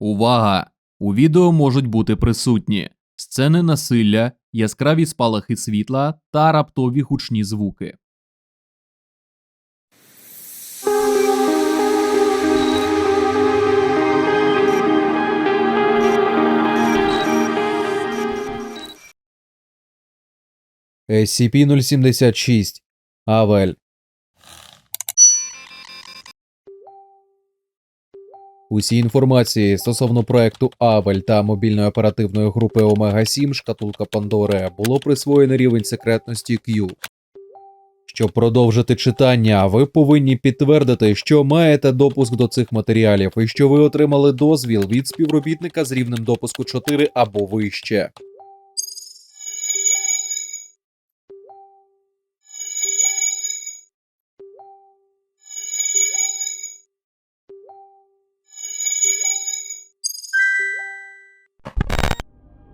Увага! У відео можуть бути присутні сцени насилля, яскраві спалахи світла та раптові гучні звуки. SCP-076. Авель. Усі інформації стосовно проекту Авель та мобільної оперативної групи Омега 7 Шкатулка Пандори було присвоєно рівень секретності Q. Щоб продовжити читання, ви повинні підтвердити, що маєте допуск до цих матеріалів і що ви отримали дозвіл від співробітника з рівнем допуску 4 або вище.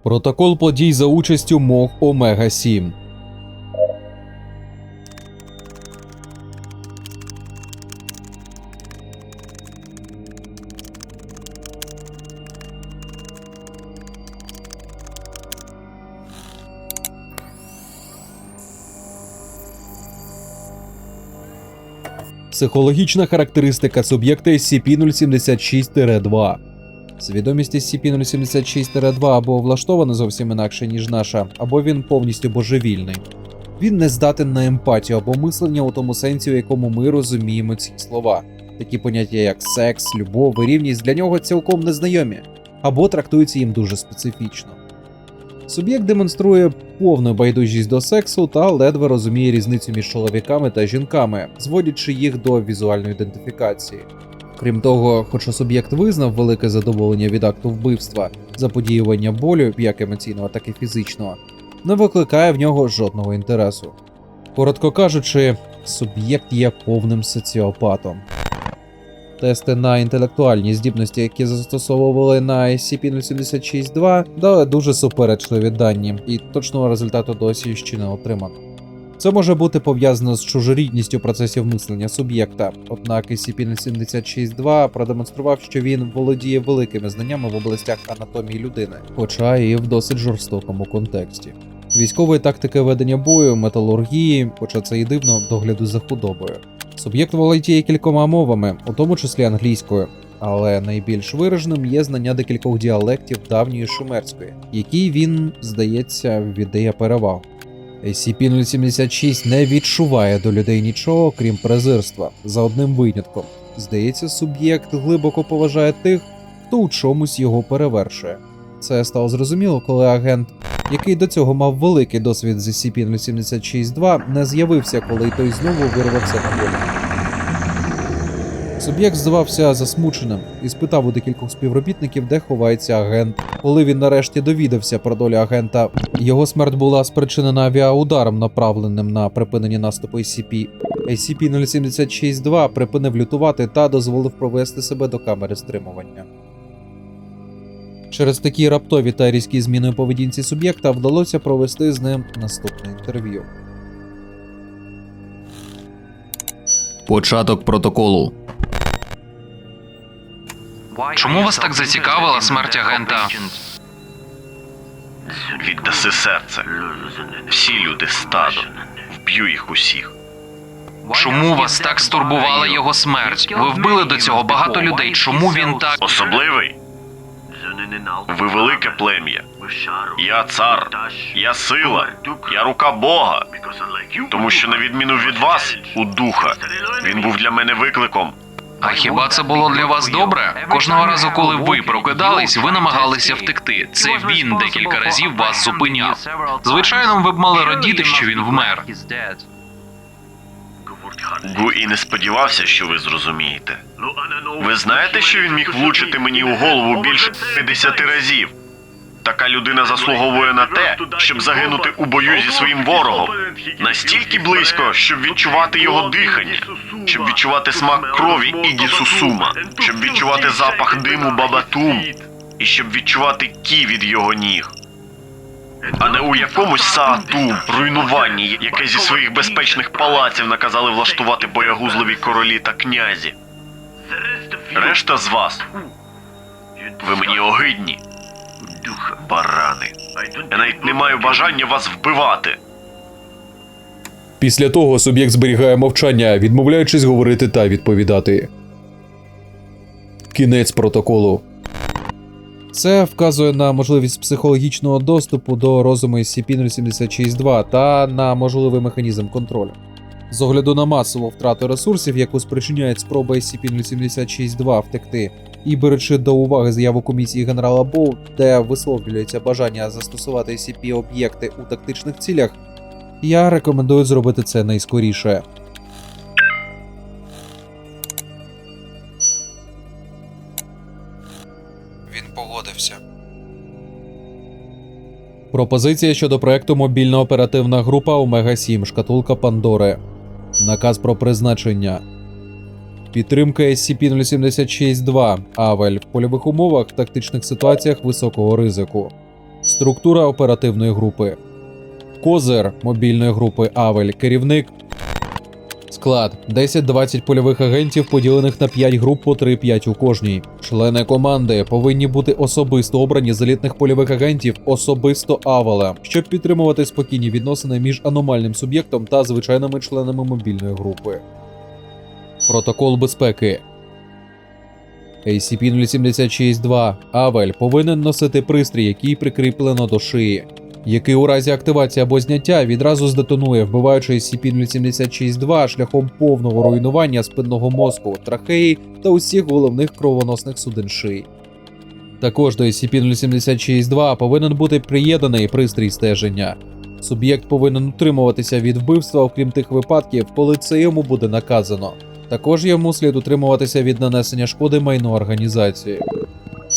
Протокол подій за участю МОГ Омега 7 Психологічна характеристика суб'єкта SCP-076-2 Свідомість SCP-076-2 або влаштована зовсім інакше, ніж наша, або він повністю божевільний. Він не здатен на емпатію або мислення у тому сенсі, у якому ми розуміємо ці слова. Такі поняття, як секс, любов і рівність для нього цілком незнайомі, або трактуються їм дуже специфічно. Суб'єкт демонструє повну байдужість до сексу та ледве розуміє різницю між чоловіками та жінками, зводячи їх до візуальної ідентифікації. Крім того, хоча суб'єкт визнав велике задоволення від акту вбивства, заподіювання болю, як емоційного, так і фізичного, не викликає в нього жодного інтересу. Коротко кажучи, суб'єкт є повним соціопатом. Тести на інтелектуальні здібності, які застосовували на SCP-076-2, дали дуже суперечливі дані, і точного результату досі ще не отримано. Це може бути пов'язано з чужорідністю процесів мислення суб'єкта, однак SCP-076-2 продемонстрував, що він володіє великими знаннями в областях анатомії людини, хоча і в досить жорстокому контексті. Військової тактики ведення бою, металургії, хоча це і дивно, догляду за худобою. Суб'єкт володіє кількома мовами, у тому числі англійською, але найбільш вираженим є знання декількох діалектів давньої шумерської, якій він, здається, віддає перевагу. SCP-076 не відчуває до людей нічого, крім презирства, за одним винятком. Здається, суб'єкт глибоко поважає тих, хто у чомусь його перевершує. Це стало зрозуміло, коли агент, який до цього мав великий досвід з SCP-076-2, не з'явився, коли той знову вирвався на волю. Суб'єкт здавався засмученим і спитав у декількох співробітників, де ховається агент. Коли він нарешті довідався про долю агента, його смерть була спричинена авіаударом, направленим на припинення наступу SCP. SCP-076-2 припинив лютувати та дозволив провести себе до камери стримування. Через такі раптові та різкі зміни у поведінці суб'єкта вдалося провести з ним наступне інтерв'ю. Початок протоколу. Чому вас так зацікавила смерть агента? Віддаси серце. Всі люди стадо. Вб'ю їх усіх. Чому вас так стурбувала його смерть? Ви вбили до цього багато людей. Чому він так? Особливий? Ви велике плем'я. Я цар. Я сила. Я рука Бога. Тому що, на відміну від вас, у духа, він був для мене викликом. А хіба це було для вас добре? Кожного разу, коли ви прокидались, ви намагалися втекти. Це він декілька разів вас зупиняв. Звичайно, ви б мали радіти, що він вмер. Гу і не сподівався, що ви зрозумієте. Ви знаєте, що він міг влучити мені у голову більше 50 разів? Така людина заслуговує на те, щоб загинути у бою зі своїм ворогом. Настільки близько, щоб відчувати його дихання, щоб відчувати смак крові Ігі щоб відчувати запах диму Бабатум, і щоб відчувати кі від його ніг. А не у якомусь Саатум, руйнуванні, яке зі своїх безпечних палаців наказали влаштувати боягузливі королі та князі. Решта з вас Ви мені огидні. Барани. Я навіть не маю бажання вас вбивати. Після того суб'єкт зберігає мовчання, відмовляючись говорити та відповідати. Кінець протоколу. Це вказує на можливість психологічного доступу до розуму SCP-076-2 та на можливий механізм контролю. З огляду на масову втрату ресурсів, яку спричиняє спроба SCP-076-2 втекти, і беручи до уваги заяву комісії генерала Боу, де висловлюється бажання застосувати SCP-об'єкти у тактичних цілях, я рекомендую зробити це найскоріше. Він погодився. Пропозиція щодо проекту мобільна оперативна група Омега 7 Шкатулка Пандори. Наказ про призначення. Підтримка SCP-076-2 Авель в польових умовах тактичних ситуаціях високого ризику. Структура оперативної групи. Козир мобільної групи Авель, керівник. Склад 10-20 польових агентів, поділених на 5 груп по 3-5 у кожній. Члени команди повинні бути особисто обрані з елітних польових агентів особисто Авела, щоб підтримувати спокійні відносини між аномальним суб'єктом та звичайними членами мобільної групи. Протокол безпеки. ACP-076-2 Авель повинен носити пристрій, який прикріплено до шиї, який у разі активації або зняття відразу здетонує, вбиваючи SCP-076-2 шляхом повного руйнування спинного мозку, трахеї та усіх головних кровоносних судин шиї. Також до SCP-076-2 повинен бути приєднаний пристрій стеження. Суб'єкт повинен утримуватися від вбивства, окрім тих випадків, коли це йому буде наказано. Також йому слід утримуватися від нанесення шкоди майну організації.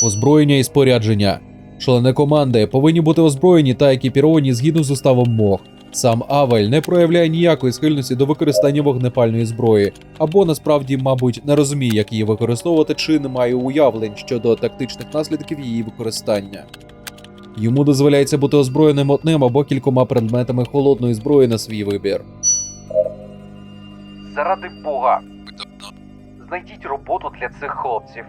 Озброєння і спорядження. Члени команди повинні бути озброєні та екіпіровані згідно з уставом МОГ. Сам Авель не проявляє ніякої схильності до використання вогнепальної зброї, або насправді, мабуть, не розуміє, як її використовувати, чи не має уявлень щодо тактичних наслідків її використання. Йому дозволяється бути озброєним одним або кількома предметами холодної зброї на свій вибір. Заради Бога. Знайдіть роботу для цих хлопців.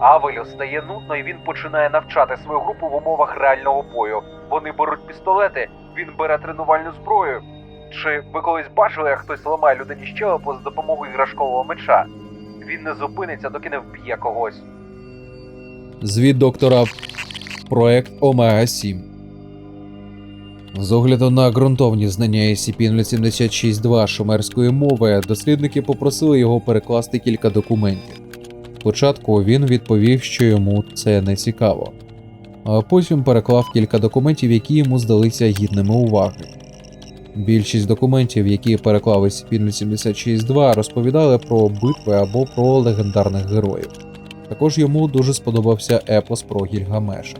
Авелю стає нудно і він починає навчати свою групу в умовах реального бою. Вони беруть пістолети, він бере тренувальну зброю. Чи ви колись бачили, як хтось ламає людині щелепу з допомогою іграшкового меча? Він не зупиниться, доки не вб'є когось. Звіт доктора Проект Омега 7. З огляду на ґрунтовні знання SCP-076-2 шумерської мови, дослідники попросили його перекласти кілька документів. Спочатку він відповів, що йому це не цікаво, а потім переклав кілька документів, які йому здалися гідними уваги. Більшість документів, які переклав SCP-076-2, розповідали про битви або про легендарних героїв. Також йому дуже сподобався епос про Гільгамеша.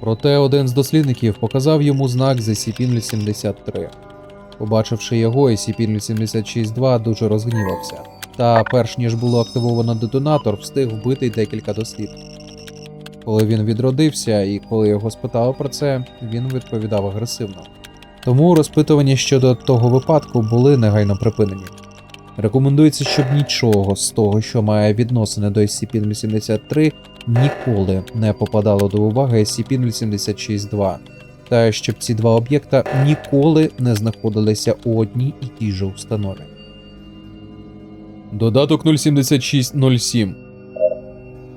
Проте один з дослідників показав йому знак з SCP-073. Побачивши його, SCP-076-2 дуже розгнівався, та перш ніж було активовано детонатор, встиг вбити декілька дослідників. Коли він відродився і коли його спитали про це, він відповідав агресивно. Тому розпитування щодо того випадку були негайно припинені. Рекомендується, щоб нічого з того, що має відносини до SCP-073, ніколи не попадало до уваги SCP-076-2, та щоб ці два об'єкта ніколи не знаходилися у одній і тій же установі. Додаток 07607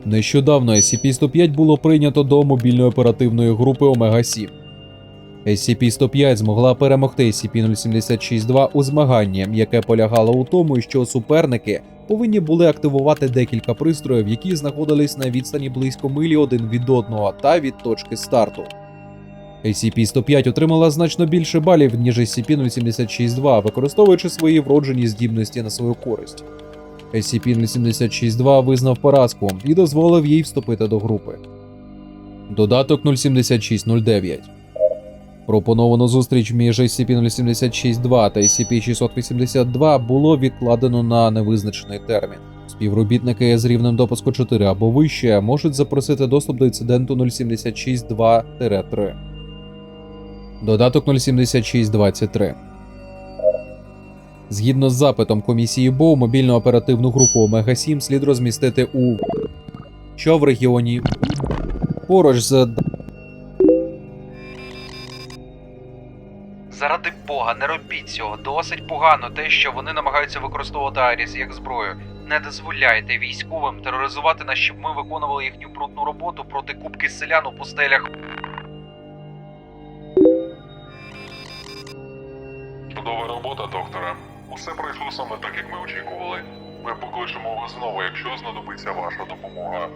Нещодавно SCP-105 було прийнято до мобільної оперативної групи Омега 7. SCP-105 змогла перемогти SCP-076-2 у змаганні, яке полягало у тому, що суперники повинні були активувати декілька пристроїв, які знаходились на відстані близько милі один від одного та від точки старту. SCP-105 отримала значно більше балів, ніж SCP-076-2, використовуючи свої вроджені здібності на свою користь. SCP-076-2 визнав поразку і дозволив їй вступити до групи. Додаток 07609 Пропоновану зустріч між SCP-076-2 та SCP-682 було відкладено на невизначений термін. Співробітники з рівнем допуску 4 або вище можуть запросити доступ до інциденту 076-2-3. Додаток 07623 Згідно з запитом комісії БОУ, мобільну оперативну групу Омега 7 слід розмістити у що в регіоні поруч з Заради Бога, не робіть цього. Досить погано те, що вони намагаються використовувати Аріс як зброю. Не дозволяйте військовим тероризувати нас, щоб ми виконували їхню брудну роботу проти кубки селян у пустелях. Чудова робота, докторе. Усе пройшло саме так, як ми очікували. Ми покличемо вас знову, якщо знадобиться ваша допомога.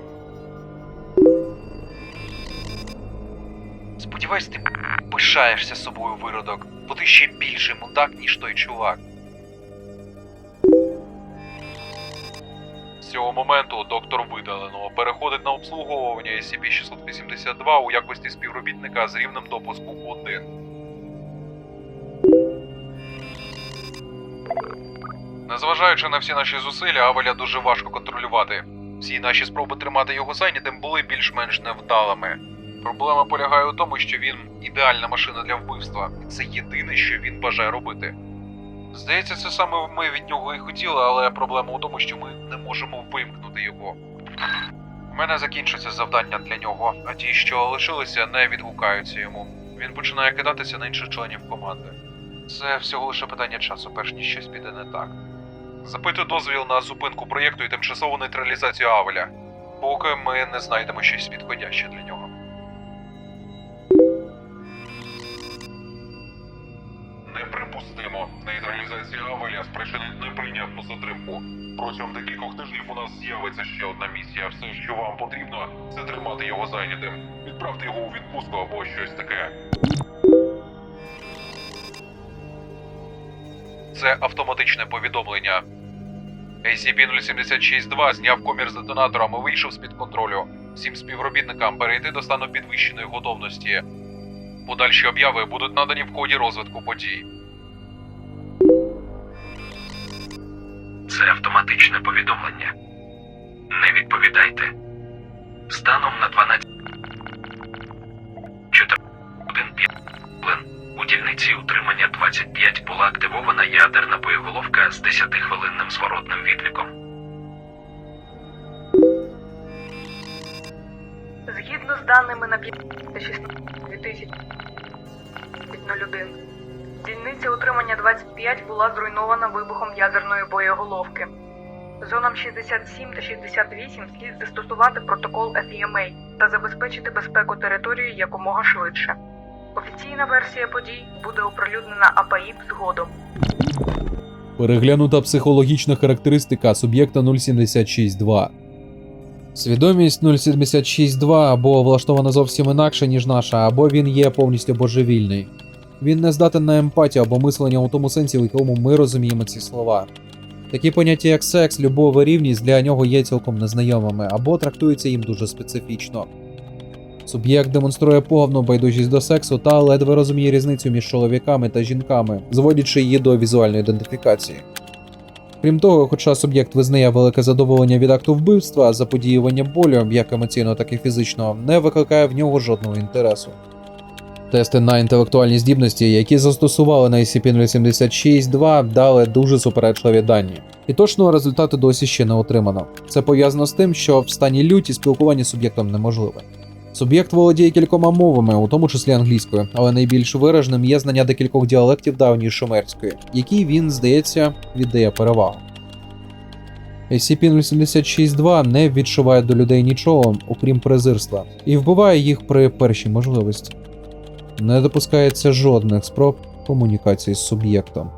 Сподіваюсь, ти пишаєшся собою виродок, бо ти ще більший мудак, ніж той чувак. З цього моменту доктор видалено переходить на обслуговування SCP-682 у якості співробітника з рівнем допуску 1. Незважаючи на всі наші зусилля, Авеля дуже важко контролювати. Всі наші спроби тримати його зайнятим були більш-менш невдалими. Проблема полягає у тому, що він ідеальна машина для вбивства, це єдине, що він бажає робити. Здається, це саме ми від нього і хотіли, але проблема у тому, що ми не можемо вимкнути його. У мене закінчується завдання для нього, а ті, що лишилися, не відгукаються йому. Він починає кидатися на інших членів команди. Це всього лише питання часу, перш ніж щось піде не так. Запитую дозвіл на зупинку проєкту і тимчасову нейтралізацію Авеля, поки ми не знайдемо щось підходяще для нього. Неприпустимо. Нейтралізація Авеля спричинить неприйнятну затримку. Протягом декількох тижнів у нас з'явиться ще одна місія. Все, що вам потрібно, це тримати його зайнятим. Відправте його у відпустку або щось таке. Це автоматичне повідомлення. SCP-076-2 зняв комір з детонатором і вийшов з-під контролю. Всім співробітникам перейти до стану підвищеної готовності. Подальші обяви будуть надані в ході розвитку подій. Це автоматичне повідомлення. Не відповідайте. Станом на 12 4 у дільниці утримання 25 була активована ядерна боєголовка з 10-хвилинним зворотним відліком. Згідно з даними на 2001, дільниця утримання 25 була зруйнована вибухом ядерної боєголовки. Зонам 67 та 68 слід застосувати протокол FEMA та забезпечити безпеку території якомога швидше. Офіційна версія подій буде оприлюднена АПАІП згодом. Переглянута психологічна характеристика суб'єкта 076-2. Свідомість 076-2 або влаштована зовсім інакше, ніж наша, або він є повністю божевільний. Він не здатен на емпатію або мислення у тому сенсі, в якому ми розуміємо ці слова. Такі поняття, як секс, любов і рівність для нього є цілком незнайомими або трактуються їм дуже специфічно. Суб'єкт демонструє повну байдужість до сексу та ледве розуміє різницю між чоловіками та жінками, зводячи її до візуальної ідентифікації. Крім того, хоча суб'єкт визнає велике задоволення від акту вбивства, заподіювання болю, як емоційно, так і фізично, не викликає в нього жодного інтересу. Тести на інтелектуальні здібності, які застосували на SCP-076-2, дали дуже суперечливі дані. І точного результату досі ще не отримано. Це пов'язано з тим, що в стані люті спілкування з суб'єктом неможливе. Суб'єкт володіє кількома мовами, у тому числі англійською, але найбільш вираженим є знання декількох діалектів давньої шумерської, якій він, здається, віддає перевагу. SCP-076-2 не відчуває до людей нічого, окрім презирства, і вбиває їх при першій можливості. Не допускається жодних спроб комунікації з суб'єктом.